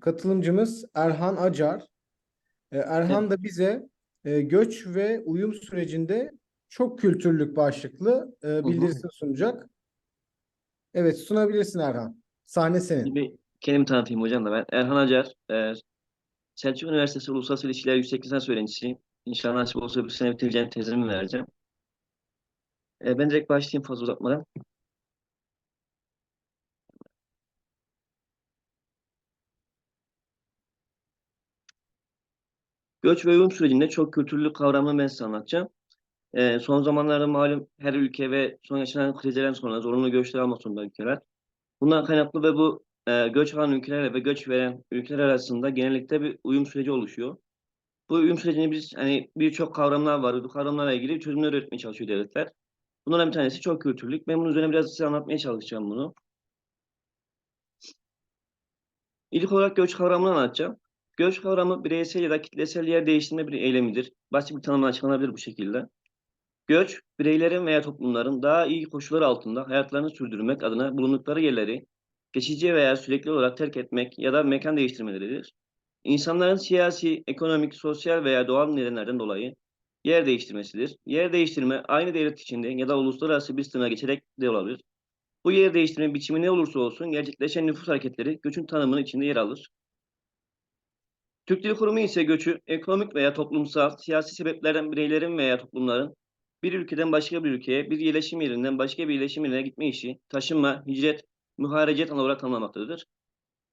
katılımcımız Erhan Acar. E, Erhan da bize e, göç ve uyum sürecinde çok kültürlük başlıklı e, bildirisini sunacak. Evet, sunabilirsin Erhan. Sahne senin. Bir kendimi tanıtayım hocam da ben. Erhan Acar, e, Selçuk Üniversitesi Uluslararası İlişkiler Yüksek Lisans öğrencisiyim. İnşallah nasip olursa bu sene bitireceğim tezimi vereceğim. E, ben direkt başlayayım fazla uzatmadan. Göç ve uyum sürecinde çok kültürlü kavramını ben size anlatacağım. E, son zamanlarda malum her ülke ve son yaşanan krizlerden sonra zorunlu göçler almak zorunda ülkeler. Bundan kaynaklı ve bu e, göç alan ülkelerle ve göç veren ülkeler arasında genellikle bir uyum süreci oluşuyor. Bu uyum sürecini biz hani birçok kavramlar var. Bu kavramlarla ilgili çözümler üretmeye çalışıyor devletler. Bunlardan bir tanesi çok kültürlük. Ben bunun üzerine biraz size anlatmaya çalışacağım bunu. İlk olarak göç kavramını anlatacağım. Göç kavramı bireysel ya da kitlesel yer değiştirme bir eylemidir. Basit bir tanımla açıklanabilir bu şekilde. Göç, bireylerin veya toplumların daha iyi koşullar altında hayatlarını sürdürmek adına bulundukları yerleri geçici veya sürekli olarak terk etmek ya da mekan değiştirmeleridir. İnsanların siyasi, ekonomik, sosyal veya doğal nedenlerden dolayı yer değiştirmesidir. Yer değiştirme aynı devlet içinde ya da uluslararası bir sınıra geçerek de olabilir. Bu yer değiştirme biçimi ne olursa olsun gerçekleşen nüfus hareketleri göçün tanımının içinde yer alır. Türk Dil Kurumu ise göçü ekonomik veya toplumsal, siyasi sebeplerden bireylerin veya toplumların bir ülkeden başka bir ülkeye, bir yerleşim yerinden başka bir yerleşim yerine gitme işi, taşınma, hicret, muharecet olarak tanımlamaktadır.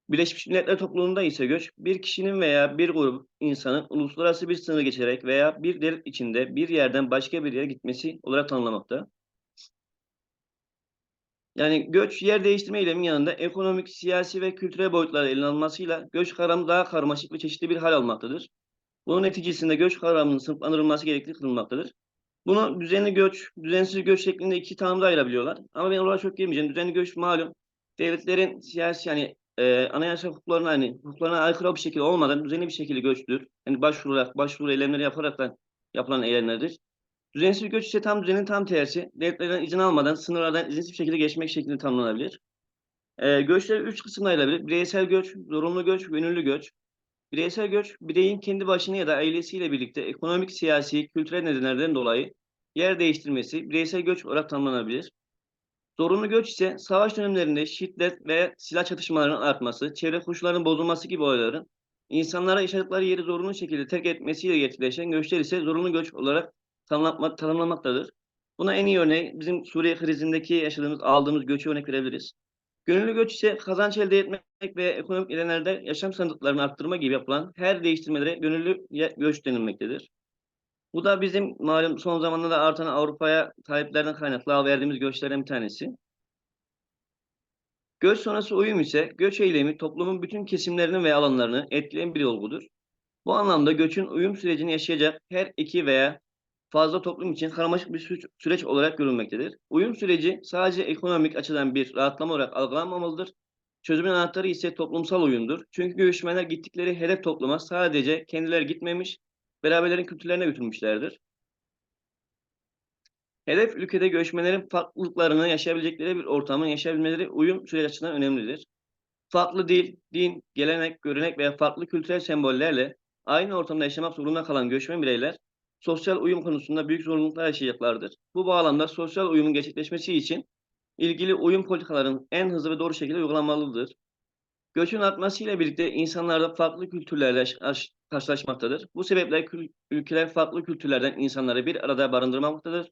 Birleşmiş Milletler topluluğunda ise göç, bir kişinin veya bir grup insanın uluslararası bir sınır geçerek veya bir devlet içinde bir yerden başka bir yere gitmesi olarak tanımlamakta. Yani göç, yer değiştirme eyleminin yanında ekonomik, siyasi ve kültürel boyutlar ele alınmasıyla göç kavramı daha karmaşık ve çeşitli bir hal almaktadır. Bunun neticesinde göç kavramının sınıflandırılması gerekli kılınmaktadır. Bunu düzenli göç, düzensiz göç şeklinde iki tanımda ayırabiliyorlar. Ama ben oraya çok girmeyeceğim. Düzenli göç malum devletlerin siyasi yani e, anayasa hukuklarına hani hukuklarına aykırı bir şekilde olmadan düzenli bir şekilde göçtür. Yani başvurarak, başvuru eylemleri yaparak yapılan eylemlerdir. Düzensiz göç ise tam düzenin tam tersi. Devletlerden izin almadan sınırlardan izinsiz şekilde geçmek şeklinde tanımlanabilir. E, göçler üç kısımda ayrılabilir. Bireysel göç, zorunlu göç, gönüllü göç. Bireysel göç, bireyin kendi başına ya da ailesiyle birlikte ekonomik, siyasi, kültürel nedenlerden dolayı yer değiştirmesi bireysel göç olarak tanımlanabilir. Zorunlu göç ise savaş dönemlerinde şiddet ve silah çatışmalarının artması, çevre koşullarının bozulması gibi olayların insanlara yaşadıkları yeri zorunlu şekilde terk etmesiyle gerçekleşen göçler ise zorunlu göç olarak tanımlanmak, tanımlanmaktadır. Buna en iyi örneği bizim Suriye krizindeki yaşadığımız, aldığımız göçü örnek verebiliriz. Gönüllü göç ise kazanç elde etmek ve ekonomik nedenlerde yaşam standartlarını arttırma gibi yapılan her değiştirmelere gönüllü göç denilmektedir. Bu da bizim malum son zamanlarda artan Avrupa'ya taleplerden kaynaklı verdiğimiz göçlerden bir tanesi. Göç sonrası uyum ise göç eylemi toplumun bütün kesimlerini ve alanlarını etkileyen bir olgudur. Bu anlamda göçün uyum sürecini yaşayacak her iki veya fazla toplum için karmaşık bir sü süreç olarak görülmektedir. Uyum süreci sadece ekonomik açıdan bir rahatlama olarak algılanmamalıdır. Çözümün anahtarı ise toplumsal uyumdur. Çünkü göçmenler gittikleri hedef topluma sadece kendileri gitmemiş, beraberlerin kültürlerine götürmüşlerdir. Hedef ülkede göçmenlerin farklılıklarını yaşayabilecekleri bir ortamın yaşayabilmeleri uyum süreci açısından önemlidir. Farklı dil, din, gelenek, görenek veya farklı kültürel sembollerle aynı ortamda yaşamak zorunda kalan göçmen bireyler sosyal uyum konusunda büyük zorunluluklar yaşayacaklardır. Bu bağlamda sosyal uyumun gerçekleşmesi için ilgili uyum politikalarının en hızlı ve doğru şekilde uygulanmalıdır. Göçün artmasıyla birlikte insanlarda farklı kültürlerle karşılaşmaktadır. Bu sebeple ülkeler farklı kültürlerden insanları bir arada barındırmaktadır.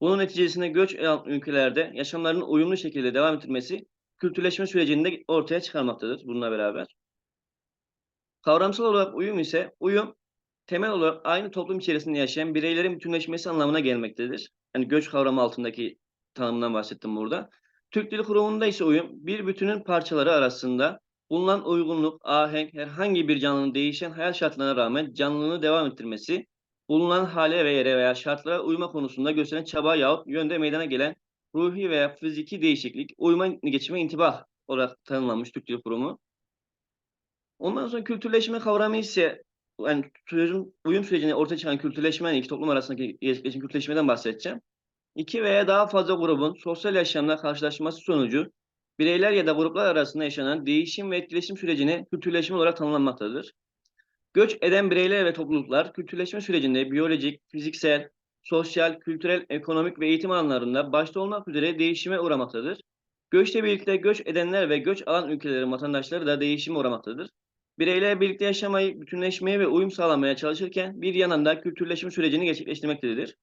Bunun neticesinde göç alan ülkelerde yaşamlarının uyumlu şekilde devam ettirmesi kültürleşme sürecinde ortaya çıkarmaktadır bununla beraber. Kavramsal olarak uyum ise uyum temel olarak aynı toplum içerisinde yaşayan bireylerin bütünleşmesi anlamına gelmektedir. Yani göç kavramı altındaki tanımdan bahsettim burada. Türk Dil Kurumu'nda ise uyum bir bütünün parçaları arasında bulunan uygunluk, ahenk, herhangi bir canlının değişen hayat şartlarına rağmen canlılığını devam ettirmesi, bulunan hale ve yere veya şartlara uyma konusunda gösteren çaba yahut yönde meydana gelen ruhi veya fiziki değişiklik, uyma geçme intibah olarak tanımlanmış Türk Dil Kurumu. Ondan sonra kültürleşme kavramı ise yani çözüm, uyum sürecinde ortaya çıkan kültürleşme, yani iki toplum arasındaki gerçekleşen kültürleşmeden bahsedeceğim. İki veya daha fazla grubun sosyal yaşamla karşılaşması sonucu bireyler ya da gruplar arasında yaşanan değişim ve etkileşim sürecine kültürleşme olarak tanımlanmaktadır. Göç eden bireyler ve topluluklar kültürleşme sürecinde biyolojik, fiziksel, sosyal, kültürel, ekonomik ve eğitim alanlarında başta olmak üzere değişime uğramaktadır. Göçle birlikte göç edenler ve göç alan ülkelerin vatandaşları da değişime uğramaktadır. Bireyler birlikte yaşamayı, bütünleşmeye ve uyum sağlamaya çalışırken bir yandan da kültürleşme sürecini gerçekleştirmektedir.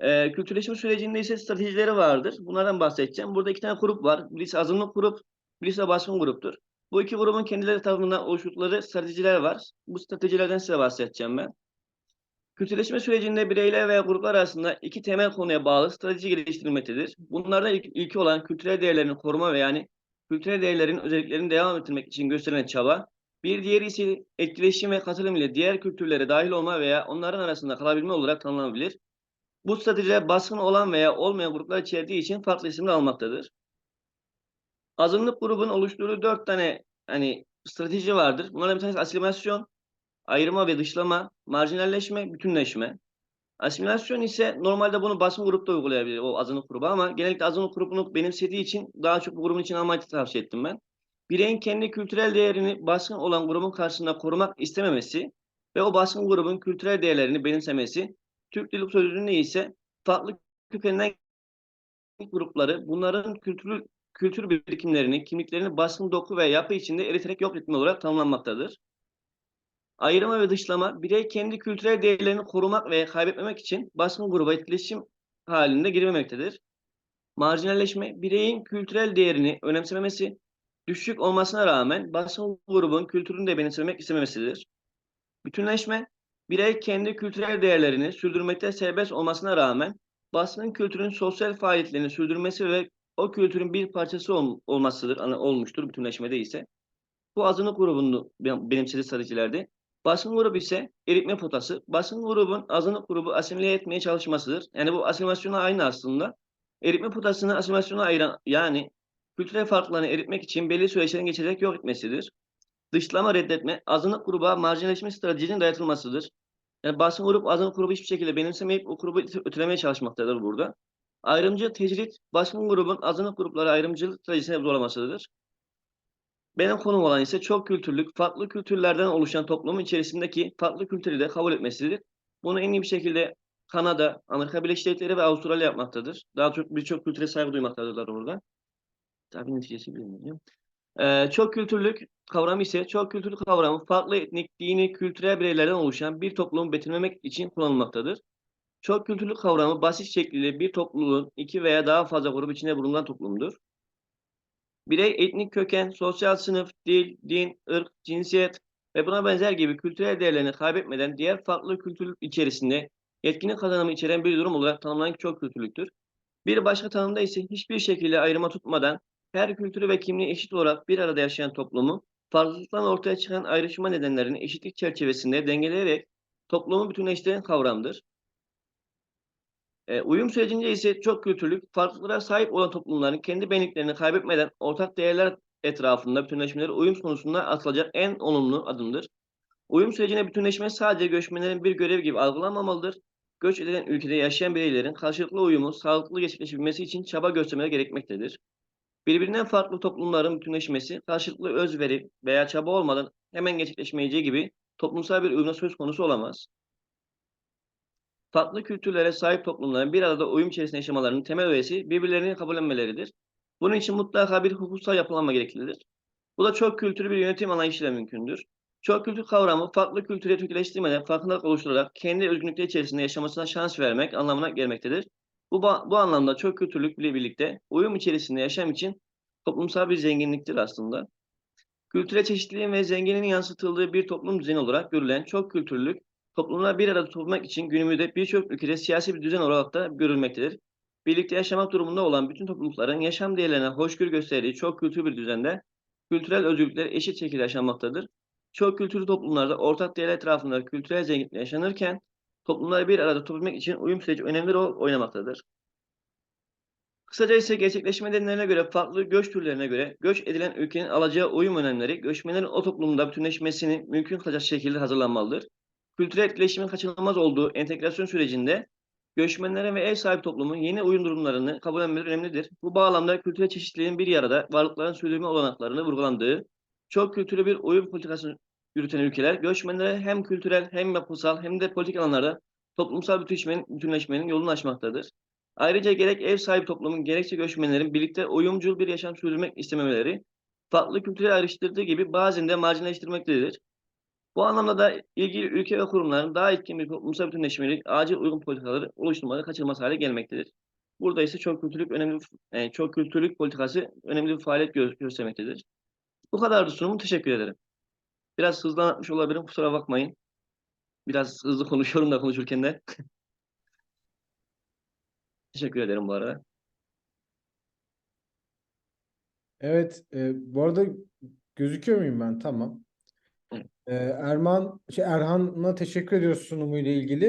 Ee, kültürleşme sürecinde ise stratejileri vardır. Bunlardan bahsedeceğim. Burada iki tane grup var. Birisi azınlık grup, birisi de baskın gruptur. Bu iki grubun kendileri tarafından oluşturdukları stratejiler var. Bu stratejilerden size bahsedeceğim ben. Kültürleşme sürecinde bireyler veya gruplar arasında iki temel konuya bağlı strateji geliştirilmektedir. Bunlardan ilk, ilki olan kültürel değerlerin koruma ve yani kültürel değerlerin özelliklerini devam ettirmek için gösterilen çaba. Bir diğeri ise etkileşim ve katılım ile diğer kültürlere dahil olma veya onların arasında kalabilme olarak tanımlanabilir. Bu stratejiler baskın olan veya olmayan gruplar içerdiği için farklı isimler almaktadır. Azınlık grubun oluşturduğu dört tane hani strateji vardır. Bunlardan bir tanesi asimilasyon, ayırma ve dışlama, marjinalleşme, bütünleşme. Asimilasyon ise normalde bunu baskın grupta uygulayabilir o azınlık grubu ama genellikle azınlık grubunu benimsediği için daha çok bu grubun için almayı tavsiye ettim ben. Bireyin kendi kültürel değerini baskın olan grubun karşısında korumak istememesi ve o baskın grubun kültürel değerlerini benimsemesi, Türk Dili Sözlüğü'nde ise farklı kökeninden grupları bunların kültürü, kültür birikimlerini, kimliklerini baskın doku ve yapı içinde eriterek yok etme olarak tanımlanmaktadır. Ayrıma ve dışlama, birey kendi kültürel değerlerini korumak ve kaybetmemek için baskın gruba etkileşim halinde girmemektedir. Marjinalleşme, bireyin kültürel değerini önemsememesi, düşük olmasına rağmen baskın grubun kültürünü de benimsemek istememesidir. Bütünleşme, birey kendi kültürel değerlerini sürdürmekte serbest olmasına rağmen baskın kültürün sosyal faaliyetlerini sürdürmesi ve o kültürün bir parçası ol, olmasıdır, olmuştur bütünleşmede ise. Bu azınlık grubunu benimsediği stratejilerde. Basın grubu ise eritme potası. Basın grubun azınlık grubu asimile etmeye çalışmasıdır. Yani bu asimilasyona aynı aslında. Eritme potasını asimilasyona ayıran yani kültürel farklarını eritmek için belli süreçlerin geçerek yok etmesidir. Dışlama reddetme, azınlık gruba marjinalleşme stratejinin dayatılmasıdır. Yani basın grup azınlık grubu hiçbir şekilde benimsemeyip o grubu ötelemeye çalışmaktadır burada. Ayrımcı tecrit, basın grubun azınlık grupları ayrımcılık stratejisine zorlamasıdır. Benim konum olan ise çok kültürlük, farklı kültürlerden oluşan toplumun içerisindeki farklı kültürü de kabul etmesidir. Bunu en iyi bir şekilde Kanada, Amerika Birleşik Devletleri ve Avustralya yapmaktadır. Daha çok birçok kültüre saygı duymaktadırlar orada. Tabii neticesi bilmiyorum. Ee, çok kültürlük kavramı ise çok kültürlük kavramı farklı etnik, dini, kültürel bireylerden oluşan bir toplumu betimlemek için kullanılmaktadır. Çok kültürlük kavramı basit şekliyle bir topluluğun iki veya daha fazla grup içinde bulunan toplumdur. Birey etnik köken, sosyal sınıf, dil, din, ırk, cinsiyet ve buna benzer gibi kültürel değerlerini kaybetmeden diğer farklı kültür içerisinde yetkinlik kazanımı içeren bir durum olarak tanımlanan çok kültürlüktür. Bir başka tanımda ise hiçbir şekilde ayrıma tutmadan her kültürü ve kimliği eşit olarak bir arada yaşayan toplumu farklılıktan ortaya çıkan ayrışma nedenlerini eşitlik çerçevesinde dengeleyerek toplumu bütünleştiren kavramdır. E, uyum sürecinde ise çok kültürlük, farklılıklara sahip olan toplumların kendi benliklerini kaybetmeden ortak değerler etrafında bütünleşmeleri uyum konusunda atılacak en olumlu adımdır. Uyum sürecine bütünleşme sadece göçmenlerin bir görev gibi algılanmamalıdır. Göç edilen ülkede yaşayan bireylerin karşılıklı uyumu sağlıklı gerçekleşebilmesi için çaba göstermeleri gerekmektedir. Birbirinden farklı toplumların bütünleşmesi karşılıklı özveri veya çaba olmadan hemen gerçekleşmeyeceği gibi toplumsal bir uyumla söz konusu olamaz. Farklı kültürlere sahip toplumların bir arada uyum içerisinde yaşamalarının temel öğesi birbirlerini kabullenmeleridir. Bunun için mutlaka bir hukuksal yapılanma gereklidir. Bu da çok kültürlü bir yönetim anlayışıyla mümkündür. Çok kültür kavramı farklı kültüre Türkleştirmeden farkındalık oluşturarak kendi özgünlükleri içerisinde yaşamasına şans vermek anlamına gelmektedir. Bu, bu anlamda çok kültürlükle birlikte uyum içerisinde yaşam için toplumsal bir zenginliktir aslında. Kültüre çeşitliliğin ve zenginliğin yansıtıldığı bir toplum düzeni olarak görülen çok kültürlük, toplumlar bir arada tutulmak için günümüzde birçok ülkede siyasi bir düzen olarak da görülmektedir. Birlikte yaşamak durumunda olan bütün toplulukların yaşam değerlerine hoşgörü gösterdiği çok kültürlü bir düzende kültürel özgürlükler eşit şekilde yaşanmaktadır. Çok kültürlü toplumlarda ortak değerler etrafında kültürel zenginlik yaşanırken toplumları bir arada tutabilmek için uyum süreci önemli rol oynamaktadır. Kısaca ise gerçekleşme nedenlerine göre farklı göç türlerine göre göç edilen ülkenin alacağı uyum önemleri göçmenlerin o toplumda bütünleşmesini mümkün kılacak şekilde hazırlanmalıdır. Kültürel etkileşimin kaçınılmaz olduğu entegrasyon sürecinde göçmenlerin ve ev sahibi toplumun yeni uyum durumlarını kabul etmeleri önemlidir. Bu bağlamda kültürel çeşitliliğin bir arada varlıkların sürdürme olanaklarını vurgulandığı, çok kültürlü bir uyum politikası yürüten ülkeler, göçmenlere hem kültürel hem yapısal hem de politik alanlarda toplumsal bütünleşmenin, bütünleşmenin yolunu açmaktadır. Ayrıca gerek ev sahibi toplumun gerekse göçmenlerin birlikte uyumcul bir yaşam sürdürmek istememeleri, farklı kültürel ayrıştırdığı gibi bazen de marjinalleştirmektedir. Bu anlamda da ilgili ülke ve kurumların daha etkin bir toplumsal bütünleşmeyi acil uygun politikaları oluşturmaları kaçınılmaz hale gelmektedir. Burada ise çok kültürlük önemli e, çok kültürlük politikası önemli bir faaliyet gö- göstermektedir. Bu kadardı sunumum. Teşekkür ederim. Biraz hızlı anlatmış olabilirim. Kusura bakmayın. Biraz hızlı konuşuyorum da konuşurken de. Teşekkür ederim bu arada. Evet, e, bu arada gözüküyor muyum ben? Tamam. E, Erman, şey, Erhan'a teşekkür ediyoruz sunumuyla ilgili.